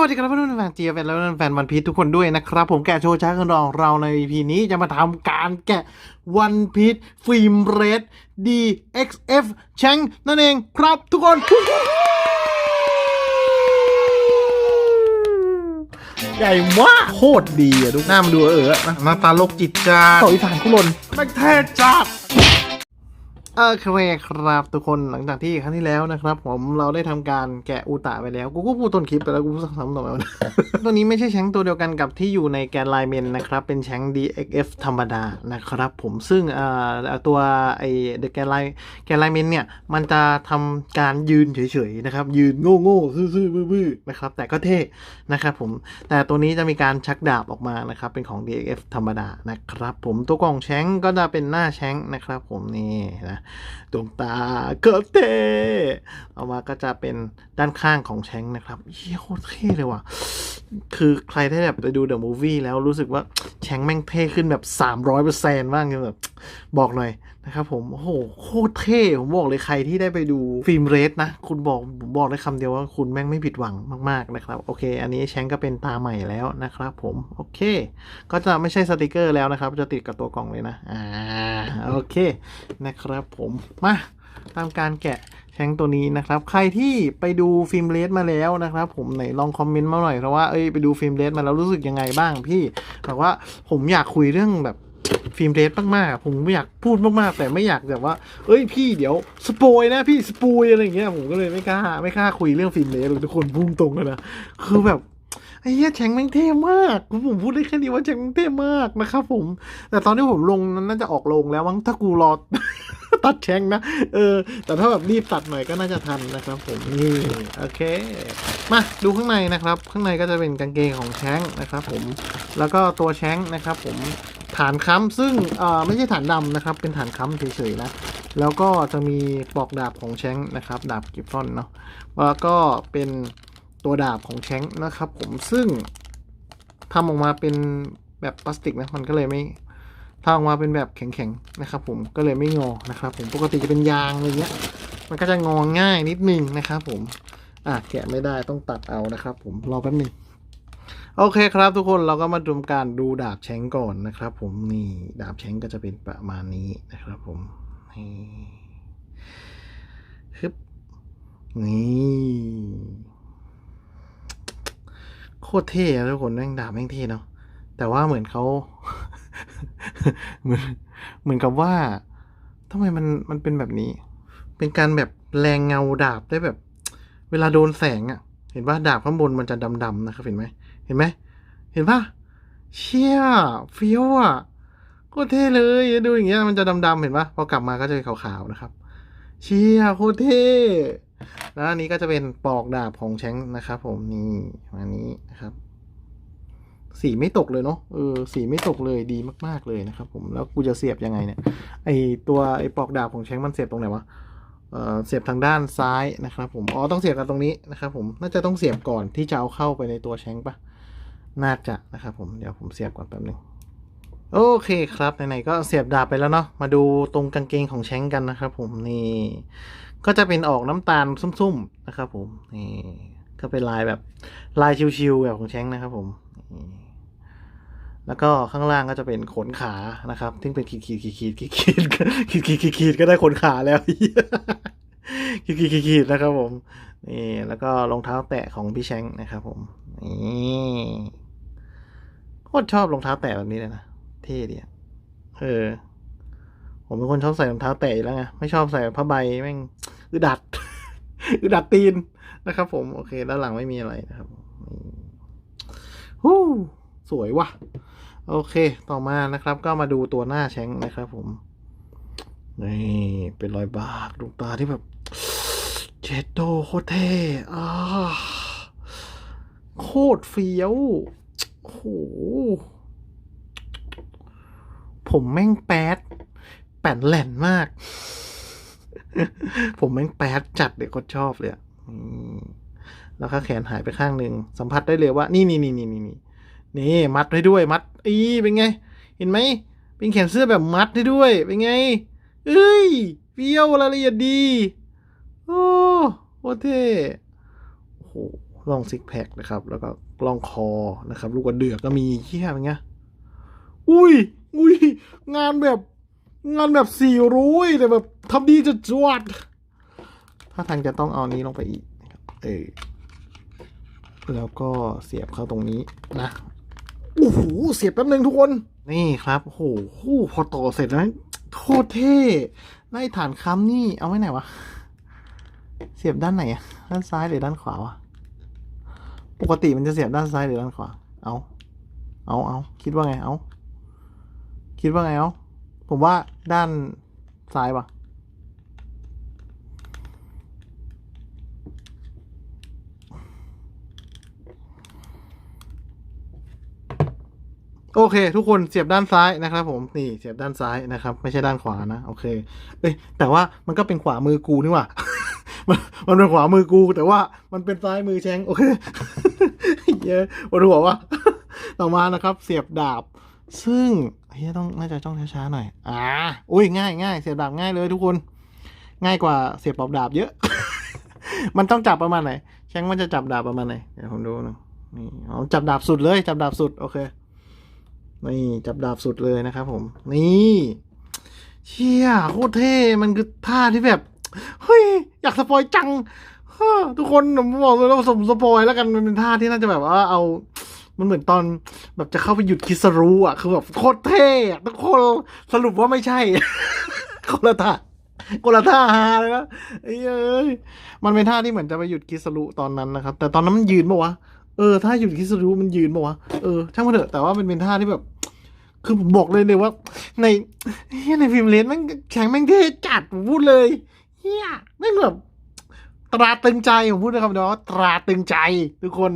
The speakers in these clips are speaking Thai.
วัสดีครับเพื่อนๆแฟนเจียแฟนแล้วแฟนวันพีททุกคนด้วยนะครับ ผมแกะโชว์ช้ากันรองเราใน EP นี้จะมาทำการแกะวันพีทฟิล์มเรด DXF แชงนั่นเองครับทุกคน ใหญ่มากโคตรดีอะดูหน้ามันดูเออนะหน้าตาโลกจิตจ้าต่ออีสานกุลนแม่งเท่จัด โอเคครับทุกคนหลังจากที่ครั้งที่แล้วนะครับ ผมเราได้ทำการแกะอูตะไปแล้ว กูก็พูดต้นคลิปไปแล้วกูพูดซ้ำต่อไปวะตัวนี้ไม่ใช่แชงตัวเดียวกันกับที่อยู่ในแกนไลเมนนะครับ เป็นแชง DXF ธรรมดานะครับ ผมซึ่งตัวไอเดแกนไลแกนไลเมนเนี่ย มันจะทำการยืนเฉยๆนะครับ ยืนโง่ๆซื่อๆบื้อๆนะครับแต่ก็เท่นะครับผมแต่ตัวนี้จะมีการชักดาบออกมานะครับ เป็นของ DXF ธรรมดานะครับ ผมตัวกล่องแชงก็จะเป็นหน้าแชงนะครับ ผมนี่นะดวงตาก็เท่เอามาก็จะเป็นด้านข้างของแชงนะครับเฮียโคตรเท่เลยว่ะ คือใครที่แบบไปดูเดอะมูฟวี่แล้วรู้สึกว่าแชงแม่งเท่ขึ้นแบบ 300เปอร์เซนต์บ้างคือแบบบอกหน่อยนะครับผม โอ้โห โคตรเท่ ผมบอกเลยใครที่ได้ไปดูฟิล์มเรสนะ คุณบอกผมบอกได้คำเดียวว่าคุณแม่งไม่ผิดหวังมาก ๆ นะครับ โอเค อันนี้แชงก็เป็นตาใหม่แล้วนะครับผม โอเค ก็จะไม่ใช่สติกเกอร์แล้วนะครับ จะติดกับตัวกล่องเลยนะ อ่า โอเค นะครับผม มา ตามการแกะแชงตัวนี้นะครับ ใครที่ไปดูฟิล์มเรสมาแล้วนะครับ ผมไหนลองคอมเมนต์มาหน่อยเพราะว่าเอ้ยไปดูฟิล์มเรสมาแล้วรู้สึกยังไงบ้างพี่แบบว่าผมอยากคุยเรื่องแบบฟิล์มเรสมากๆผมไม่อยากพูดมากๆ แต่ไม่อยากแบบว่า เอ้ยพี่เดี๋ยวสปอยนะพี่สปอยอะไรอย่างเงี้ยผมก็เลยไม่กล้าไม่กล้าคุยเรื่องฟิล์มเรสเลยทุกคนพุ่งตรงเลยนะคือแบบไอ้เหี้ยแชงแม่งเท่มากผมพูดได้แค่นี้ว่าแชงแม่งเท่มากนะครับผม แต่ตอนที่ผมลงนั้นน่าจะออกลงแล้วมั้งถ้ากูรอ ตัดแชงนะ เออ แต่ถ้าแบบรีบตัดหน่อยก็น่าจะทันนะครับผมนี่โอเค มาดูข้างในนะครับ ข้างในก็จะเป็นกางเกงของแชงนะครับผม แล้วก็ตัวแชงนะครับผม ฐานค้ำซึ่งเอ่อไม่ใช่ฐานดำนะครับ เป็นฐานค้ำเฉยๆนะแล้วก็จะมีปลอกดาบของแชงนะครับ ดาบกิฟฟอนเนาะ แล้วก็เป็นตัวดาบของแชงนะครับผม ซึ่งทำออกมาเป็นแบบพลาสติกนะ มันก็เลยไม่ ทำออกมาเป็นแบบแข็งๆนะครับ ผมก็เลยไม่งอนะครับ ผมปกติจะเป็นยางอะไรเงี้ย มันก็จะงอง่ายนิดนึงนะครับ ผมอะแกะไม่ได้ต้องตัดเอานะครับ ผมรอแป๊บหนึงโอเคครับทุกคนเราก็มาดูการดูดาบแชงก่อนนะครับ ผมนี่ดาบแชงก็จะเป็นประมาณนี้นะครับ ผมนี่ฮึบนี่โคตรเท่ทุกคนแม่งดาบแม่งเท่เนาะแต่ว่าเหมือนเขา เหมือนเหมือนกับว่าทำไมมันมันเป็นแบบนี้ เป็นการแบบแรงเงาดาบได้แบบ เวลาโดนแสงอะ่ะ เห็นว่าดาบข้างบนมันจะดำๆนะครับเห็นไหมเห็นไหมเห็นปะเชี่ยเฟี้ยวอะโคตรเท่เลยดูอย่างเงี้ยมันจะดำๆเห็นปะพอกลับมาก็จะเป็นขาวๆนะครับ เชี่ยโคตรเท่แล้วอันนี้ก็จะเป็นปอกดาบของแชงนะครับ ผมนี่อันนี้นะครับ สีไม่ตกเลยเนาะเออสีไม่ตกเลยดีมาก ๆเลยนะครับ ผมแล้วกูจะเสียบยังไงเนี่ยไอตัวไอปอกดาบของแชงมันเสียบตรงไหนวะเออเสียบทางด้านซ้ายนะครับผมอ๋อต้องเสียบกันตรงนี้นะครับผมน่าจะต้องเสียบก่อนที่จะเอาเข้าไปในตัวแชงปะน่าจะนะครับผมเดี๋ยวผมเสียบก่อนแป๊บนึงโอเคครับไหนๆก็เสียบดาบไปแล้วเนาะมาดูตรงกางเกงของแชงกันนะครับ ผมนี่ก็จะเป็นออกน้ำตาลซุ่มๆนะครับ ผมนี่ก็เป็นลายแบบลายชิวๆแบบของแชงนะครับ ผม แล้วก็ข้างล่างก็จะเป็นขนขานะครับที่เป็นขีดขีดขีดขีดขีดขีดขีดขีดขีดขีดก็ได้ขนขาแล้วขีดขีดขีดขีดนะครับผมนี่แล้วก็รองเท้าแตะของพี่แชงนะครับ ผมนี่โคตรชอบรองเท้าแตะแบบนี้เลยนะเท่ดีเออ ผมเป็นคนชอบใส่รองเท้าแตะแล้วไงไม่ชอบใส่ผ้าใบแม่งอึดัดอึดัดตีนนะครับ ผมโอเค ด้านหลังไม่มีอะไรนะครับ ฮู้สวยว่ะ โอเค ต่อมานะครับ ก็มาดูตัวหน้าแชงนะครับผม นี่ เป็นรอยบากดวงตาที่แบบเจโตโคตรเท่อาโคตรเฟี้ยวโอ้โหผมแม่งแป๊ดแป่นแหลนมาก ผมแม่งแป๊ดจัดเด็กก็ชอบเลยอะอืม แล้วก็แขนหายไปข้างหนึ่งสัมผัสได้เลยว่านี่นี่นี่นี่นี่นี่นี่มัดไว้ด้วยมัดอีเป็นไง เห็นไหมเป็นแขนเสื้อแบบมัดได้ด้วยเป็นไงเอ้ยเฟี้ยวรายละเอียดดี โอ้โคตรเท่โอ้โหลองซิกแพคนะครับ แล้วก็ล่องคอนะครับ ลูกกระเดือกก็มีเฮียเป็นไงอุ้ยอุ้ยงานแบบงานแบบสี่รุ้ยแต่แบบทำดีจะจวด ถ้าทางจะต้องเอานี้ลงไปอีกเออ แล้วก็เสียบเข้าตรงนี้นะโอ้โหเสียบแป๊บนึงทุกคน นี่ครับโอ้โหพอต่อเสร็จแล้วโคตรเท่ไล่ฐานค้ำนี่เอาไว้ไหนวะ เสียบด้านไหนอะด้านซ้ายหรือด้านขวาวะปกติมันจะเสียบด้านซ้ายหรือด้านขวา เอา เอาเอาคิดว่าไง เอา คิดว่าไงเอา ผมว่าด้านซ้ายปะ โอเค ทุกคนเสียบด้านซ้ายนะครับ ผมนี่เสียบด้านซ้ายนะครับ ไม่ใช่ด้านขวานะโอเค เอ้ยแต่ว่ามันก็เป็นขวามือกูนี่หว่ามันมันเป็นขวามือกู แต่ว่ามันเป็นซ้ายมือแชงโอเคเยอะปวดหัวว่ะต่อมานะครับ เสียบดาบ ซึ่งเฮียต้องน่าจะต้องช้าๆหน่อยอ่าอุ้ยง่ายง่ายเสียบดาบง่ายเลยทุกคน ง่ายกว่าเสียบปอบดาบเยอะ มันต้องจับประมาณไหนแชงมันจะจับดาบประมาณไหนเดี๋ยวผมดูหนะนี่จับดาบสุดเลย จับดาบสุดโอเค นี่จับดาบสุดเลยนะครับผม นี่เชี่ยโคตรเท่มันคือท่าที่แบบ เฮ้ย อยากสปอยจังทุกคนผมบอกเลยว่าผมสปอยแล้วกันมันเป็นท่าที่น่าจะแบบว่าเอา มันเหมือนตอนแบบจะเข้าไปหยุดคิสรูอะ คือแบบโคตรเท่ทุกคนสรุปว่าไม่ใช่คนละท่าคนละท่าฮาเลยนะไอ้เอ้ยมันเป็นท่าที่เหมือนจะไปหยุดคิสรูตอนนั้นนะครับ แต่ตอนนั้นมันยืนปะวะเออถ้าหยุดคิสรูมันยืนปะวะเออช่างมันเถอะแต่ว่ามันเป็นท่าที่แบบ คือผมบอกเลยเลยว่า ในเฮียในฟิล์มเลนแม่งแข็งแม่งเท่จัดผมพูดเลยเฮียแม่งแบบตราตึงใจผมพูดนะครับเนาะตราตึงใจทุกคน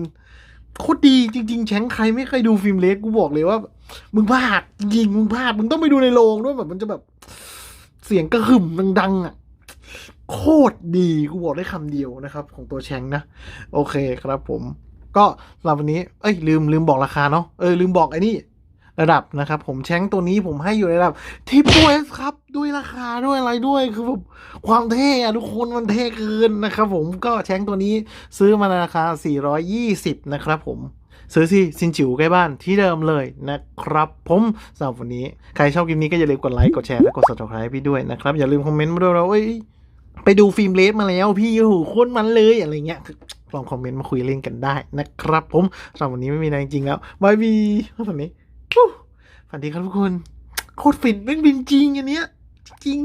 โคตรดีจริง ๆ แชงใครไม่เคยดูฟิล์มเลสกูบอกเลยว่า มึงพลาดยิงมึงพลาดมึงต้องไปดูในโรงด้วยแบบมันจะแบบ เสียงกระหึ่มดัง ๆ อะ โคตรดีกูบอกได้คำเดียวนะครับ ของตัวแชงนะ โอเคครับผม ก็สำหรับวันนี้ เอ้ยลืมลืมบอกราคาเนาะเออลืมบอกไอ้นี่ ระดับนะครับ ผมแชงตัวนี้ผมให้อยู่ในระดับทิปเอสครับ ด้วยราคาด้วยอะไรด้วยคือแบบความเท่อะทุกคนมันเท่เกินนะครับผมก็แชงตัวนี้ซื้อมาในราคา 420 นะครับผมซื้อที่ซินจิ๋วใกล้บ้านที่เดิมเลยนะครับ ผมสำหรับวันนี้ ใครชอบคลิปนี้ก็อย่าลืมกดไลค์กดแชร์และกด subscribe พี่ด้วยนะครับ อย่าลืมคอมเมนต์มาด้วยนะเอ้ยไปดูฟิล์มเลสมาแล้วพี่โอ้โหโคตรมันเลยอะไรเงี้ยลองคอมเมนต์มาคุยเล่นกันได้นะครับ ผมสำหรับวันนี้ไม่มีอะไรจริงแล้วบายบีตอนนี้ ฝันดีครับทุกคน โคตรฟินแม่งบินจริงอันเนี้ย จริง